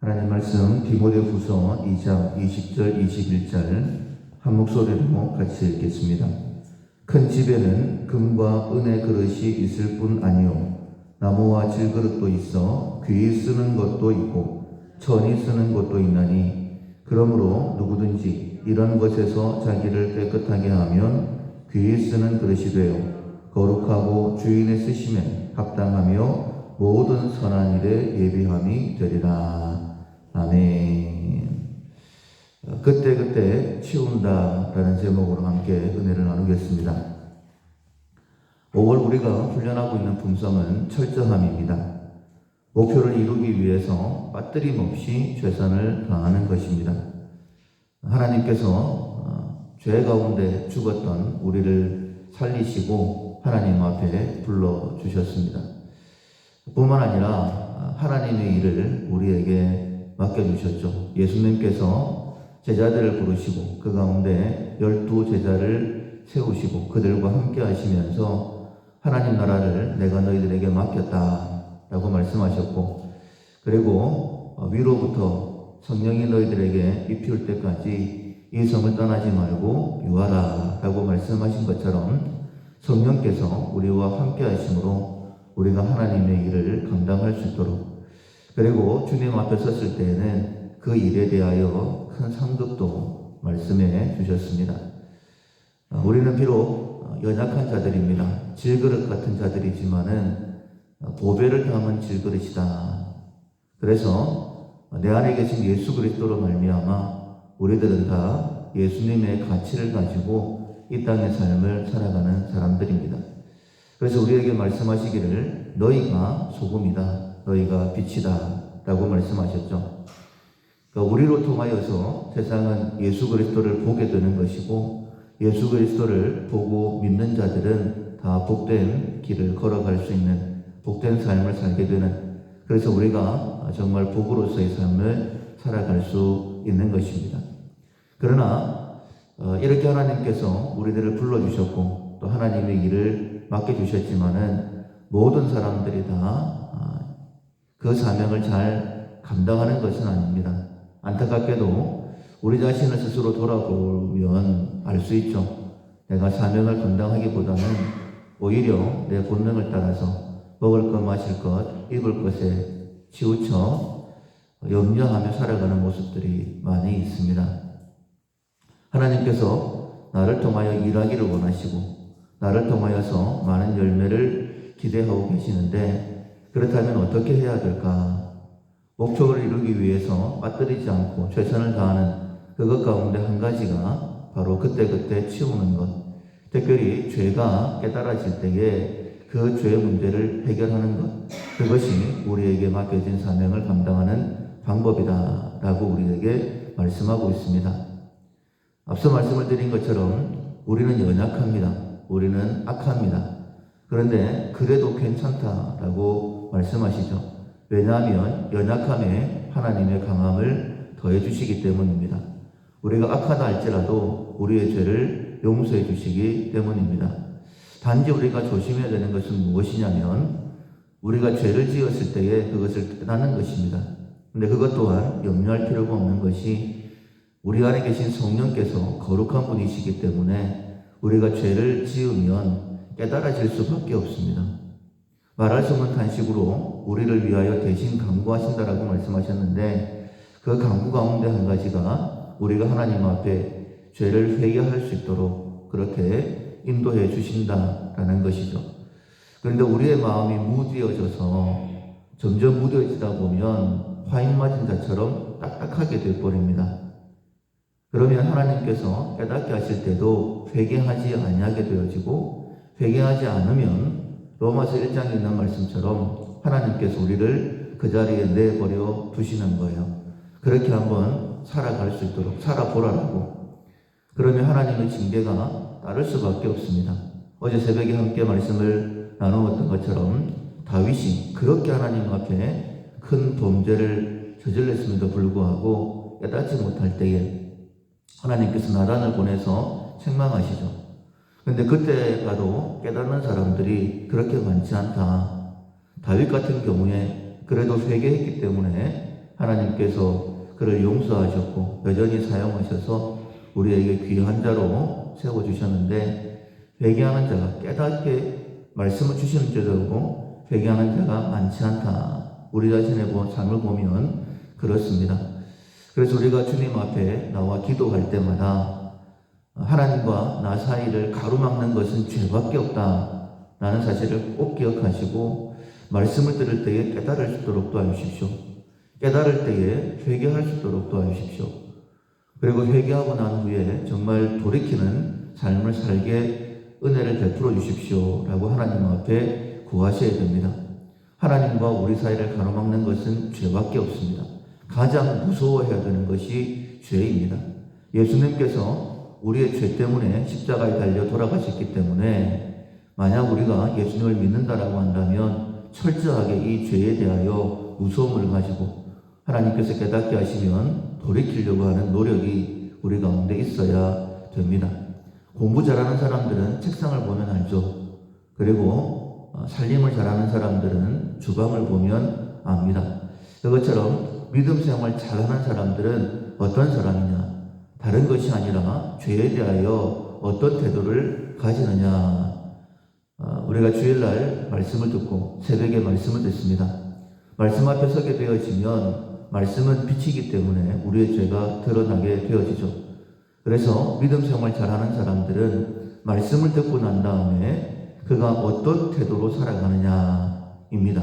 하나님 말씀 디모데 후서 2장 20절 21절 한 목소리로 같이 읽겠습니다. 큰 집에는 금과 은의 그릇이 있을 뿐 아니요 나무와 질그릇도 있어 귀히 쓰는 것도 있고 천이 쓰는 것도 있나니 그러므로 누구든지 이런 것에서 자기를 깨끗하게 하면 귀히 쓰는 그릇이 되어 거룩하고 주인의 쓰심에 합당하며 모든 선한 일에 예비함이 되리라. 아멘. 어, 그때 그때 치운다라는 제목으로 함께 은혜를 나누겠습니다. 5월 우리가 훈련하고 있는 품성은 철저함입니다. 목표를 이루기 위해서 빠뜨림 없이 최선을 다하는 것입니다. 하나님께서 어, 죄 가운데 죽었던 우리를 살리시고 하나님 앞에 불러 주셨습니다. 뿐만 아니라 하나님의 일을 우리에게 맡겨주셨죠. 예수님께서 제자들을 부르시고 그 가운데 열두 제자를 세우시고 그들과 함께 하시면서 하나님 나라를 내가 너희들에게 맡겼다 라고 말씀하셨고 그리고 위로부터 성령이 너희들에게 입힐 때까지 이 성을 떠나지 말고 유하라 라고 말씀하신 것처럼 성령께서 우리와 함께 하심으로 우리가 하나님의 일을 감당할 수 있도록 그리고 주님 앞에 섰을 때에는 그 일에 대하여 큰 상급도 말씀해 주셨습니다. 어, 우리는 비록 연약한 자들입니다. 질그릇 같은 자들이지만은 보배를 담은 질그릇이다. 그래서 내 안에 계신 예수 그리스도로 말미암아 우리들은 다 예수님의 가치를 가지고 이 땅의 삶을 살아가는 사람들입니다. 그래서 우리에게 말씀하시기를 너희가 소금이다. 너희가 빛이다. 라고 말씀하셨죠. 그러니까 우리로 통하여서 세상은 예수 그리스도를 보게 되는 것이고 예수 그리스도를 보고 믿는 자들은 다 복된 길을 걸어갈 수 있는 복된 삶을 살게 되는 그래서 우리가 정말 복으로서의 삶을 살아갈 수 있는 것입니다. 그러나 어, 이렇게 하나님께서 우리들을 불러주셨고 또 하나님의 일을 맡겨주셨지만은 모든 사람들이 다 그 사명을 잘 감당하는 것은 아닙니다. 안타깝게도 우리 자신을 스스로 돌아보면 알 수 있죠. 내가 사명을 감당하기보다는 오히려 내 본능을 따라서 먹을 것, 마실 것, 입을 것에 치우쳐 염려하며 살아가는 모습들이 많이 있습니다. 하나님께서 나를 통하여 일하기를 원하시고 나를 통하여서 많은 열매를 기대하고 계시는데 그렇다면 어떻게 해야 될까? 목적을 이루기 위해서 빠뜨리지 않고 최선을 다하는 그것 가운데 한 가지가 바로 그때그때 치우는 것. 특별히 죄가 깨달아질 때에 그 죄의 문제를 해결하는 것. 그것이 우리에게 맡겨진 사명을 감당하는 방법이다. 라고 우리에게 말씀하고 있습니다. 앞서 말씀을 드린 것처럼 우리는 연약합니다. 우리는 악합니다. 그런데 그래도 괜찮다라고 말씀하시죠. 왜냐하면 연약함에 하나님의 강함을 더해 주시기 때문입니다. 우리가 악하다 할지라도 우리의 죄를 용서해 주시기 때문입니다. 단지 우리가 조심해야 되는 것은 무엇이냐면 우리가 죄를 지었을 때에 그것을 깨닫는 것입니다. 근데 그것 또한 염려할 필요가 없는 것이 우리 안에 계신 성령께서 거룩한 분이시기 때문에 우리가 죄를 지으면 깨달아질 수밖에 없습니다. 말할 수 없는 탄식으로 우리를 위하여 대신 강구하신다라고 말씀하셨는데 그 강구 가운데 한 가지가 우리가 하나님 앞에 죄를 회개할 수 있도록 그렇게 인도해 주신다라는 것이죠. 그런데 우리의 마음이 무뎌져서 점점 무뎌지다 보면 화인 맞은 자처럼 딱딱하게 되어버립니다. 그러면 하나님께서 깨닫게 하실 때도 회개하지 아니하게 되어지고 회개하지 않으면 로마서 1장에 있는 말씀처럼 하나님께서 우리를 그 자리에 내버려 두시는 거예요. 그렇게 한번 살아갈 수 있도록 살아보라라고. 그러면 하나님의 징계가 따를 수밖에 없습니다. 어제 새벽에 함께 말씀을 나누었던 것처럼 다윗이 그렇게 하나님 앞에 큰 범죄를 저질렀음에도 불구하고 깨닫지 못할 때에 하나님께서 나단을 보내서 책망하시죠. 근데 그때 가도 깨닫는 사람들이 그렇게 많지 않다. 다윗 같은 경우에 그래도 회개했기 때문에 하나님께서 그를 용서하셨고 여전히 사용하셔서 우리에게 귀한 자로 세워주셨는데 회개하는 자가 깨닫게 말씀을 주시는 자들고 회개하는 자가 많지 않다. 우리 자신의 보- 삶을 보면 그렇습니다. 그래서 우리가 주님 앞에 나와 기도할 때마다 하나님과 나 사이를 가로막는 것은 죄밖에 없다. 라는 사실을 꼭 기억하시고 말씀을 들을 때에 깨달을 수 있도록 도와주십시오. 깨달을 때에 회개할 수 있도록 도와주십시오. 그리고 회개하고 난 후에 정말 돌이키는 삶을 살게 은혜를 베풀어 주십시오. 라고 하나님 앞에 구하셔야 됩니다. 하나님과 우리 사이를 가로막는 것은 죄밖에 없습니다. 가장 무서워해야 되는 것이 죄입니다. 예수님께서 우리의 죄 때문에 십자가에 달려 돌아가셨기 때문에 만약 우리가 예수님을 믿는다라고 한다면 철저하게 이 죄에 대하여 무서움을 가지고 하나님께서 깨닫게 하시면 돌이키려고 하는 노력이 우리 가운데 있어야 됩니다. 공부 잘하는 사람들은 책상을 보면 알죠. 그리고 어, 살림을 잘하는 사람들은 주방을 보면 압니다. 그것처럼 믿음 생활 잘하는 사람들은 어떤 사람이냐? 다른 것이 아니라 죄에 대하여 어떤 태도를 가지느냐? 어, 우리가 주일날 말씀을 듣고 새벽에 말씀을 듣습니다. 말씀 앞에 서게 되어지면 말씀은 빛이기 때문에 우리의 죄가 드러나게 되어지죠. 그래서 믿음 생활 잘하는 사람들은 말씀을 듣고 난 다음에 그가 어떤 태도로 살아가느냐입니다.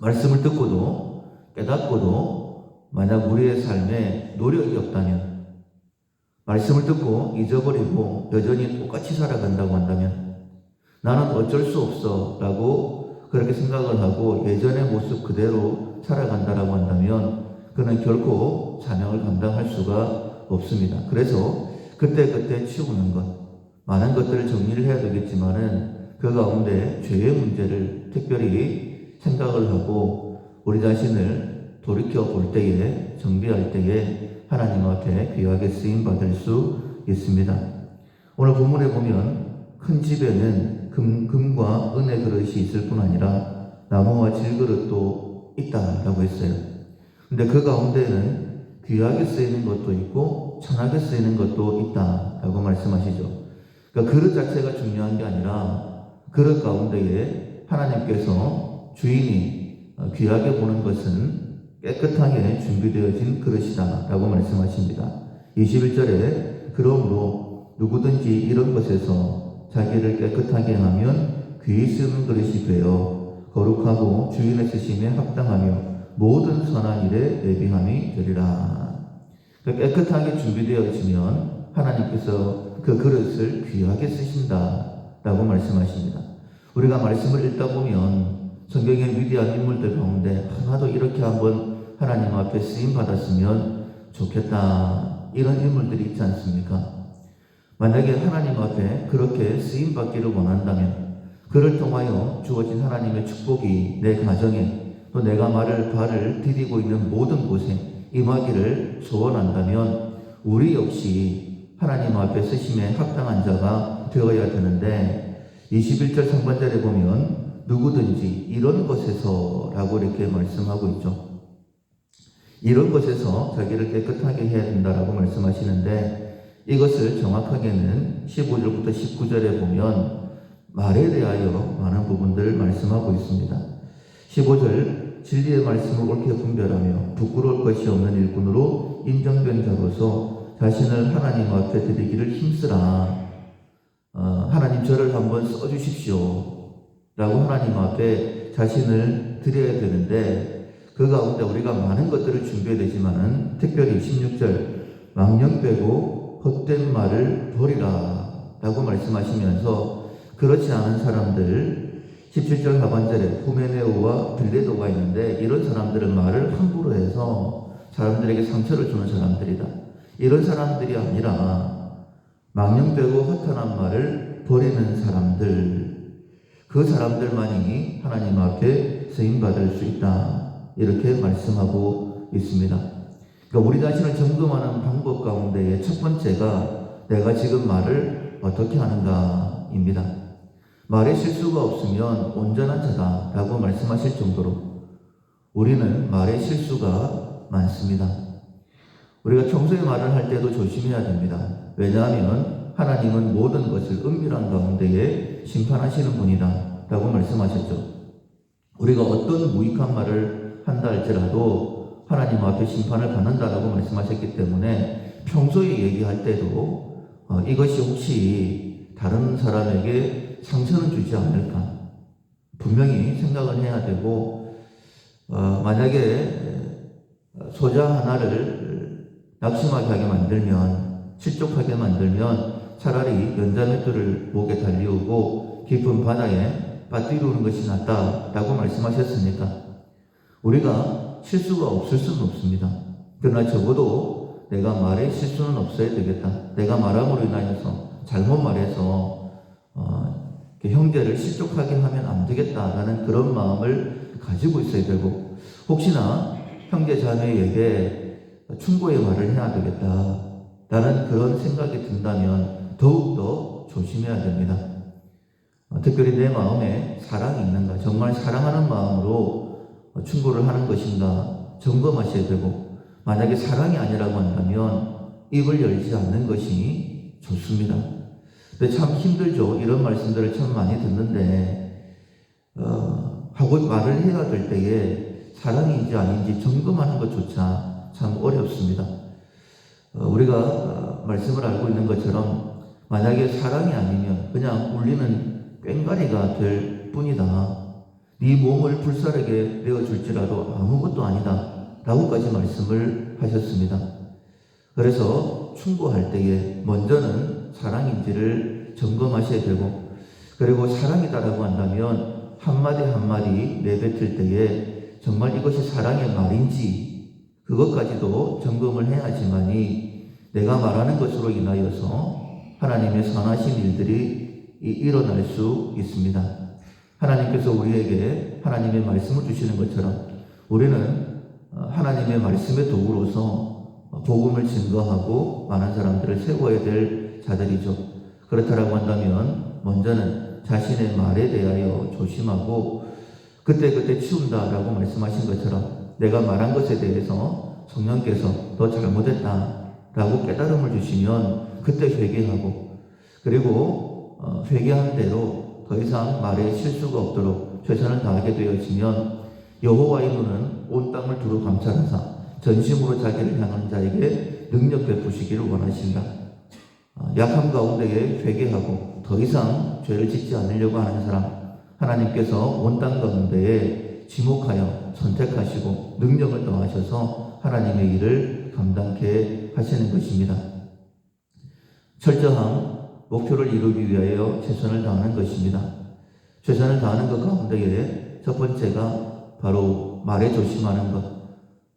말씀을 듣고도 깨닫고도 만약 우리의 삶에 노력이 없다면 말씀을 듣고 잊어버리고 여전히 똑같이 살아간다고 한다면 나는 어쩔 수 없어 라고 그렇게 생각을 하고 예전의 모습 그대로 살아간다라고 한다면 그는 결코 사명을 감당할 수가 없습니다. 그래서 그때그때 치우는 것, 많은 것들을 정리를 해야 되겠지만은 그 가운데 죄의 문제를 특별히 생각을 하고 우리 자신을 돌이켜 볼 때에 정비할 때에 하나님 앞에 귀하게 쓰임 받을 수 있습니다. 오늘 본문에 보면 큰 집에는 금, 금과 은의 그릇이 있을 뿐 아니라 나무와 질그릇도 있다라고 했어요. 근데 그 가운데는 귀하게 쓰이는 것도 있고 천하게 쓰이는 것도 있다라고 말씀하시죠. 그러니까 그릇 자체가 중요한 게 아니라 그릇 가운데에 하나님께서 주인이 귀하게 보는 것은 깨끗하게 준비되어진 그릇이다 라고 말씀하십니다. 21절에 그러므로 누구든지 이런 것에서 자기를 깨끗하게 하면 귀히 쓰는 그릇이 되어 거룩하고 주인의 쓰심에 합당하며 모든 선한 일에 예비함이 되리라. 그러니까 깨끗하게 준비되어지면 하나님께서 그 그릇을 귀하게 쓰신다 라고 말씀하십니다. 우리가 말씀을 읽다 보면 성경의 위대한 인물들 가운데 하나도 이렇게 한번 하나님 앞에 쓰임 받았으면 좋겠다 이런 인물들이 있지 않습니까? 만약에 하나님 앞에 그렇게 쓰임 받기를 원한다면 그를 통하여 주어진 하나님의 축복이 내 가정에 또 내가 말을 발을 디디고 있는 모든 곳에 임하기를 소원한다면 우리 역시 하나님 앞에 쓰심에 합당한 자가 되어야 되는데 21절 상반절에 보면 누구든지 이런 것에서 라고 이렇게 말씀하고 있죠. 이런 것에서 자기를 깨끗하게 해야 된다라고 말씀하시는데 이것을 정확하게는 15절부터 19절에 보면 말에 대하여 많은 부분들을 말씀하고 있습니다. 15절 진리의 말씀을 옳게 분별하며 부끄러울 것이 없는 일꾼으로 인정된 자로서 자신을 하나님 앞에 드리기를 힘쓰라. 어, 하나님 저를 한번 써주십시오. 라고 하나님 앞에 자신을 드려야 되는데 그 가운데 우리가 많은 것들을 준비해야 되지만은 특별히 16절 망령 빼고 헛된 말을 버리라 라고 말씀하시면서 그렇지 않은 사람들 17절 하반절에 후메네오와 빌레도가 있는데 이런 사람들은 말을 함부로 해서 사람들에게 상처를 주는 사람들이다. 이런 사람들이 아니라 망령 빼고 허탄한 말을 버리는 사람들 그 사람들만이 하나님 앞에 쓰임 받을 수 있다. 이렇게 말씀하고 있습니다. 그러니까 우리 자신을 점검하는 방법 가운데의 첫 번째가 내가 지금 말을 어떻게 하는가입니다. 말에 실수가 없으면 온전한 자다라고 말씀하실 정도로 우리는 말의 실수가 많습니다. 우리가 평소에 말을 할 때도 조심해야 됩니다. 왜냐하면 하나님은 모든 것을 은밀한 가운데에 심판하시는 분이다. 라고 말씀하셨죠. 우리가 어떤 무익한 말을 한다 할지라도 하나님 앞에 심판을 받는다라고 말씀하셨기 때문에 평소에 얘기할 때도 어, 이것이 혹시 다른 사람에게 상처는 주지 않을까? 분명히 생각을 해야 되고 어, 만약에 소자 하나를 낙심하게 하게 만들면 실족하게 만들면 차라리 연자맷돌을 목에 달리우고 깊은 바다에 빠뜨리우는 것이 낫다라고 말씀하셨으니까 우리가 실수가 없을 수는 없습니다. 그러나 적어도 내가 말에 실수는 없어야 되겠다. 내가 말함으로 인하여서 잘못 말해서 어, 형제를 실족하게 하면 안 되겠다라는 그런 마음을 가지고 있어야 되고 혹시나 형제 자매에게 충고의 말을 해야 되겠다. 라는 그런 생각이 든다면 더욱더 조심해야 됩니다. 어, 특별히 내 마음에 사랑이 있는가, 정말 사랑하는 마음으로 어, 충고를 하는 것인가 점검하셔야 되고, 만약에 사랑이 아니라고 한다면 입을 열지 않는 것이 좋습니다. 근데 참 힘들죠. 이런 말씀들을 참 많이 듣는데, 어, 하고 말을 해야 될 때에 사랑인지 아닌지 점검하는 것조차 참 어렵습니다. 어, 우리가 어, 말씀을 알고 있는 것처럼 만약에 사랑이 아니면 그냥 울리는 꽹과리가 될 뿐이다. 네 몸을 불사르게 내어줄지라도 아무것도 아니다. 라고까지 말씀을 하셨습니다. 그래서 충고할 때에 먼저는 사랑인지를 점검하셔야 되고 그리고 사랑이다라고 한다면 한마디 한마디 내뱉을 때에 정말 이것이 사랑의 말인지 그것까지도 점검을 해야지만이 내가 말하는 것으로 인하여서 하나님의 선하신 일들이 이- 일어날 수 있습니다. 하나님께서 우리에게 하나님의 말씀을 주시는 것처럼 우리는 어, 하나님의 말씀의 도구로서 어, 복음을 증거하고 많은 사람들을 세워야 될 자들이죠. 그렇다라고 한다면 먼저는 자신의 말에 대하여 조심하고 그때그때 치운다라고 말씀하신 것처럼 내가 말한 것에 대해서 성령께서 너 잘못했다 라고 깨달음을 주시면 그때 회개하고 그리고 어, 회개한 대로 더 이상 말에 실수가 없도록 최선을 다하게 되어지면 여호와의 눈은 온 땅을 두루 감찰하사 전심으로 자기를 향하는 자에게 능력 베푸시기를 원하신다. 어, 약함 가운데에 회개하고 더 이상 죄를 짓지 않으려고 하는 사람 하나님께서 온 땅 가운데에 지목하여 선택하시고 능력을 더하셔서 하나님의 일을 감당케 하시는 것입니다. 철저함, 목표를 이루기 위하여 최선을 다하는 것입니다. 최선을 다하는 것 가운데에 첫 번째가 바로 말에 조심하는 것.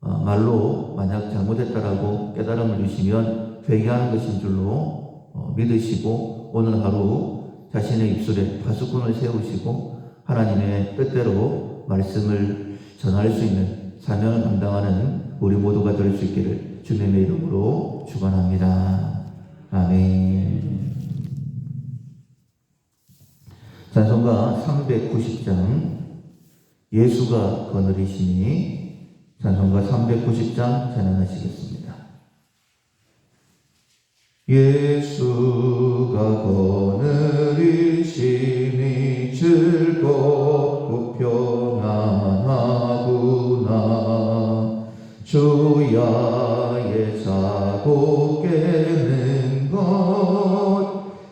어, 말로 만약 잘못했다라고 깨달음을 주시면 회개하는 것인 줄로 어, 믿으시고 오늘 하루 자신의 입술에 파수꾼을 세우시고 하나님의 뜻대로 말씀을 전할 수 있는 사명을 감당하는 우리 모두가 될 수 있기를 주님의 이름으로 축원합니다. 아멘. 찬송가 390장. 예수가 거느리시니 찬송가 390장 찬양하시겠습니다. 예수가 거느리시니 즐겁고 평안하구나. 주야의 자고 깨는 것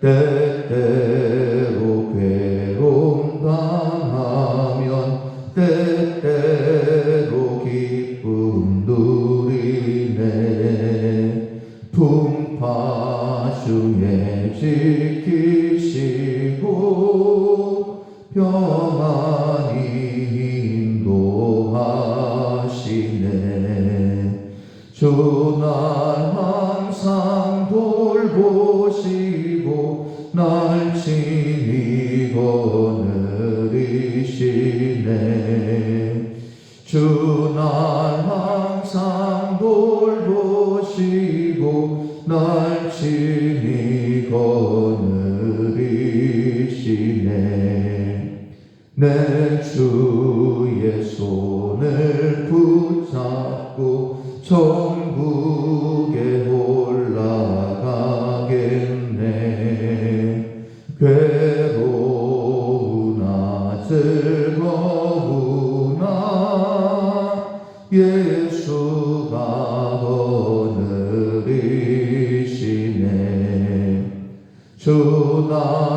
거 거느리시네 주날 항상 돌보시고 날 친히 거느리시네. 내 주 주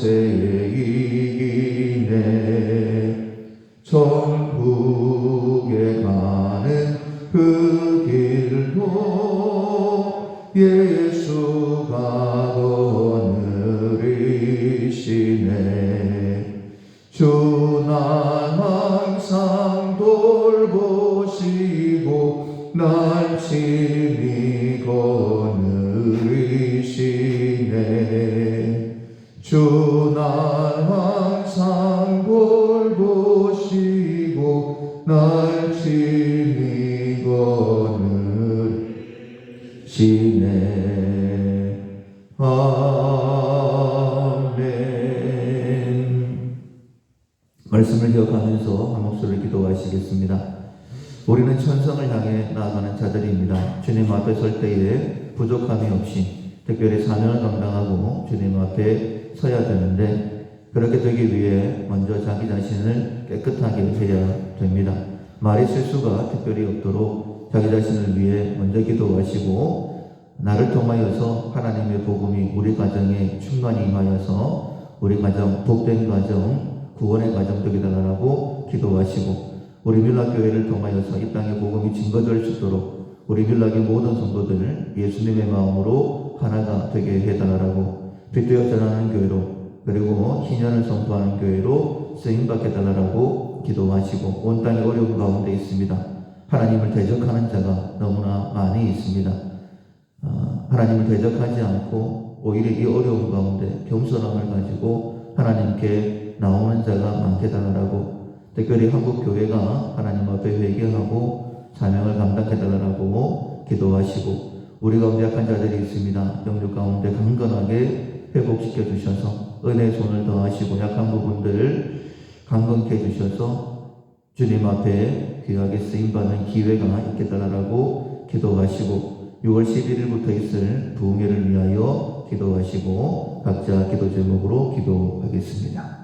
때에 날 친히 거느리시네 아멘 말씀을 기억하면서 한 목소리를 기도하시겠습니다. 우리는 천성을 향해 나아가는 자들입니다. 주님 앞에 설 때에 부족함이 없이 특별히 사명을 감당하고 주님 앞에 서야 되는데 그렇게 되기 위해 먼저 자기 자신을 깨끗하게 해야 됩니다. 말의 실수가 특별히 없도록 자기 자신을 위해 먼저 기도하시고 나를 통하여서 하나님의 복음이 우리 가정에 충만히 임하여서 우리 가정 복된 가정 구원의 가정 되게 달라고 기도하시고 우리 밀락교회를 통하여서 이 땅에 복음이 증거될 수 있도록 우리 밀락의 모든 성도들을 예수님의 마음으로 하나가 되게 해달라고 빛되어 전하는 교회로 그리고 희년을 선포하는 교회로 쓰임받게 달라고 기도하시고 온 땅에 어려운 가운데 있습니다. 하나님을 대적하는 자가 너무나 많이 있습니다. 어, 하나님을 대적하지 않고 오히려 이 어려운 가운데 겸손함을 가지고 하나님께 나오는 자가 많게 달라고 특별히 한국 교회가 하나님 앞에 회개하고 사명을 감당해 달라고 기도하시고 우리 가운데 약한 자들이 있습니다. 영육 가운데 강건하게 회복시켜 주셔서 은혜의 손을 더하시고 약한 부분들 강건케 해 주셔서 주님 앞에 귀하게 쓰임 받는 기회가 있게 달라고 기도하시고 6월 11일부터 있을 부흥회를 위하여 기도하시고 각자 기도 제목으로 기도하겠습니다.